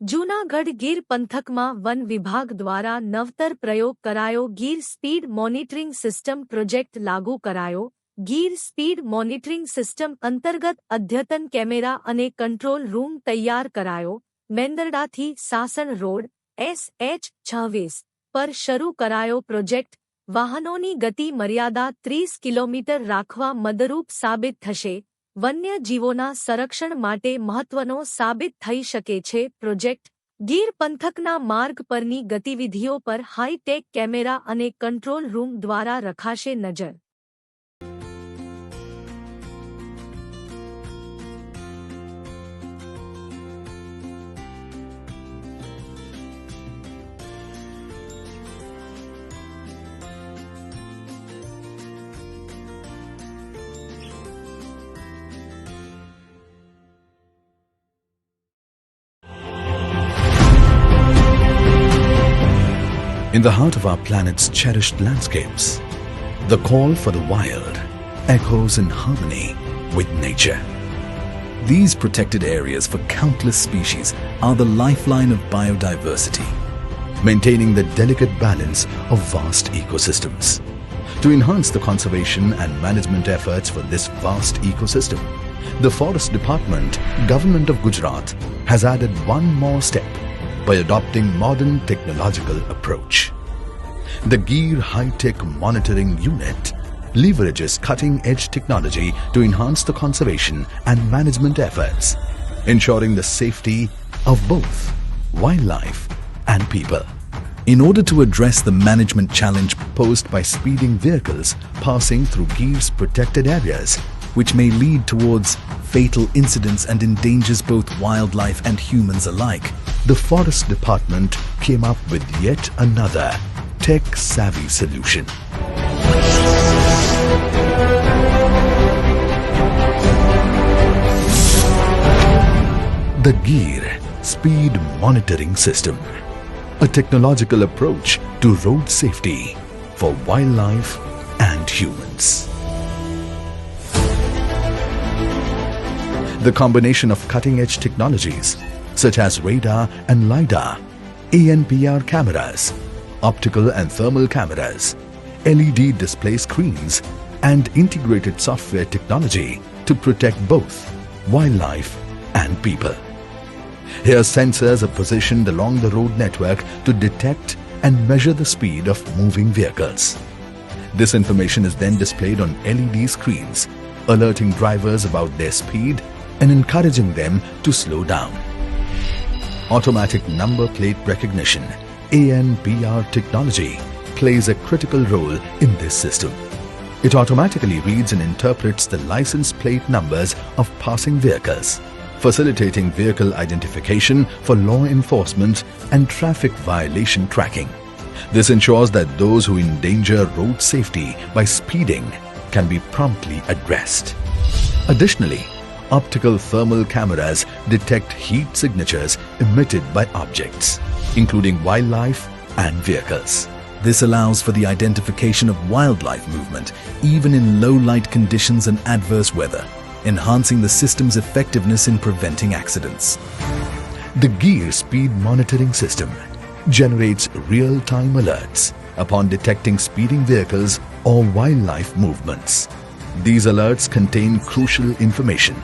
જૂનાગઢ ગીર પંથકમાં વન વિભાગ દ્વારા નવતર પ્રયોગ કરાયો. Gir speed monitoring system project લાગુ કરાયો. ગીર સ્પીડ મોનિટરિંગ સિસ્ટમ અંતર્ગત અદ્યતન કેમેરા અને કંટ્રોલ રૂમ તૈયાર કરાયો. મેંદરડાથી સાસણ રોડ એસ એચ છવ્વીસ, પર શરૂ કરાયો પ્રોજેક્ટ. વાહનોની ગતિ મર્યાદા ત્રીસ કિલોમીટર રાખવા મદરૂપ સાબિત થશે. વન્ય જીવોના સંરક્ષણ માટે મહત્વનો સાબિત થઈ શકે છે પ્રોજેક્ટ. ગીર પંથકના માર્ગ પરની ગતિવિધિઓ પર હાઈટેક કેમેરા અને કંટ્રોલ રૂમ દ્વારા રખાશે નજર. In the heart of our planet's cherished landscapes, the call for the wild echoes in harmony with nature. These protected areas for countless species are the lifeline of biodiversity, maintaining the delicate balance of vast ecosystems. To enhance the conservation and management efforts for this vast ecosystem, the Forest Department, Government of Gujarat, has added one more step by adopting modern technological approach. The Gear High-Tech Monitoring Unit leverages cutting-edge technology to enhance the conservation and management efforts, ensuring the safety of both wildlife and people. In order to address the management challenge posed by speeding vehicles passing through Gear's protected areas, which may lead towards fatal incidents and endangers both wildlife and humans alike, the Forest Department came up with yet another tech-savvy solution. The Gear Speed Monitoring System, a technological approach to road safety for wildlife and humans. The combination of cutting-edge technologies such as radar and LiDAR, ANPR cameras, optical and thermal cameras, LED display screens, and integrated software technology to protect both wildlife and people. Here sensors are positioned along the road network to detect and measure the speed of moving vehicles. This information is then displayed on LED screens, alerting drivers about their speed and encouraging them to slow down. Automatic number plate recognition ANPR technology plays a critical role in this system. It automatically reads and interprets the license plate numbers of passing vehicles, facilitating vehicle identification for law enforcement and traffic violation tracking. This ensures that those who endanger road safety by speeding can be promptly addressed. Additionally, optical thermal cameras detect heat signatures emitted by objects, including wildlife and vehicles. This allows for the identification of wildlife movement even in low light conditions and adverse weather, enhancing the system's effectiveness in preventing accidents. The Gear Speed Monitoring System generates real-time alerts upon detecting speeding vehicles or wildlife movements. These alerts contain crucial information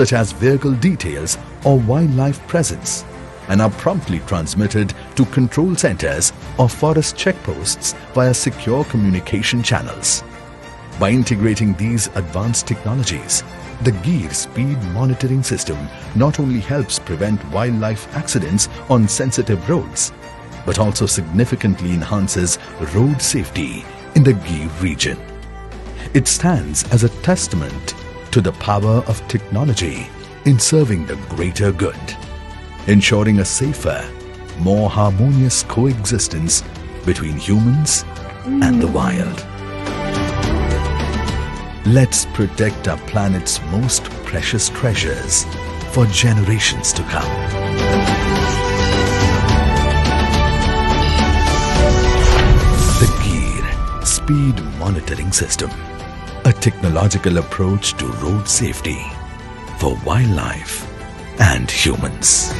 such as vehicle details or wildlife presence and are promptly transmitted to control centers or forest checkposts via secure communication channels. By integrating these advanced technologies, the Gear Speed Monitoring System not only helps prevent wildlife accidents on sensitive roads, but also significantly enhances road safety in the Gear region. It stands as a testament to the power of technology in serving the greater good, ensuring a safer, more harmonious coexistence between humans and the wild. Let's protect our planet's most precious treasures for generations to come. The Gear Speed Monitoring System, technological approach to road safety for wildlife and humans.